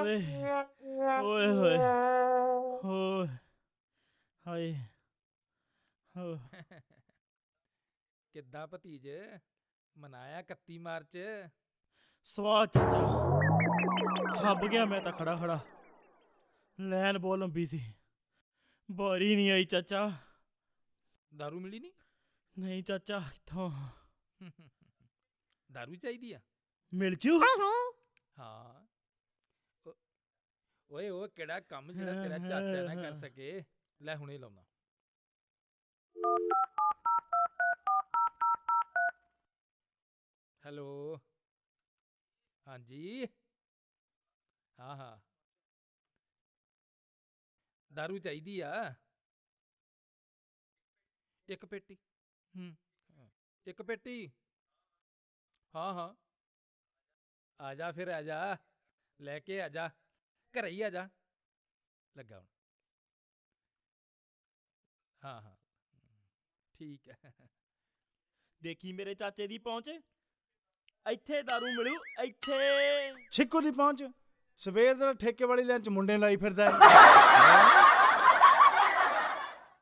ਓਏ ਓਏ ਹੋਏ ਹੋਏ ਹਾਏ ਹੋ। ਕਿੱਦਾਂ ਭਤੀਜ? ਮਨਾਇਆ 31 ਮਾਰਚ? ਸਵਾਹ ਚਾਚਾ ਹੱਬ ਗਿਆ ਮੈਂ ਤਾਂ ਖੜਾ ਖੜਾ। ਲੈਨ ਬਹੁਤ ਲੰਬੀ ਸੀ। ਬਾਰੀ ਨਹੀਂ ਆਈ ਚਾਚਾ। ਦਾਰੂ ਮਿਲੀ ਨਹੀਂ? ਨਹੀਂ ਚਾਚਾ ਕਿੱਥੋਂ? ਦਾਰੂ ਚਾਹੀਦੀ ਆ? ਮਿਲ ਜੂ। ਹਾਂ। ਓਏ ਉਹ ਕਿਹੜਾ ਕੰਮ ਜਿਹੜਾ ਤੇਰਾ ਚਾਚਾ ਨਾ ਕਰ ਸਕੇ? ਲੈ ਹੁਣੇ ਲਾਉਣਾ ਹੈਲੋ? ਹਾਂਜੀ? ਹਾਂ ਹਾਂ। ਦਾਰੂ ਚਾਹੀਦੀ ਆ। ਇੱਕ ਪੇਟੀ। ਹਾਂ, ਇੱਕ ਪੇਟੀ। ਹਾਂ ਹਾਂ। ਆ ਜਾ ਫਿਰ ਆ ਜਾ। ਲੈ ਕੇ ਆ ਜਾ। ਘਰੇ ਹੀ ਆ ਜਾ। ਲੱਗਾ ਹੁਣ। ਹਾਂ ਹਾਂ। ਠੀਕ ਹੈ। ਦੇਖੀ ਮੇਰੇ ਚਾਚੇ ਦੀ ਪਹੁੰਚ? ਇੱਥੇ दारू ਮਿਲੂ ਇੱਥੇ। ਛਿੱਕੂ ਦੀ ਪਹੁੰਚ? ਸਵੇਰ ਦਾ ਠੇਕੇ ਵਾਲੀ ਲੈਣ ਚ ਮੁੰਡੇ ਲਾਈ ਫਿਰਦਾ। ਹੈਂ?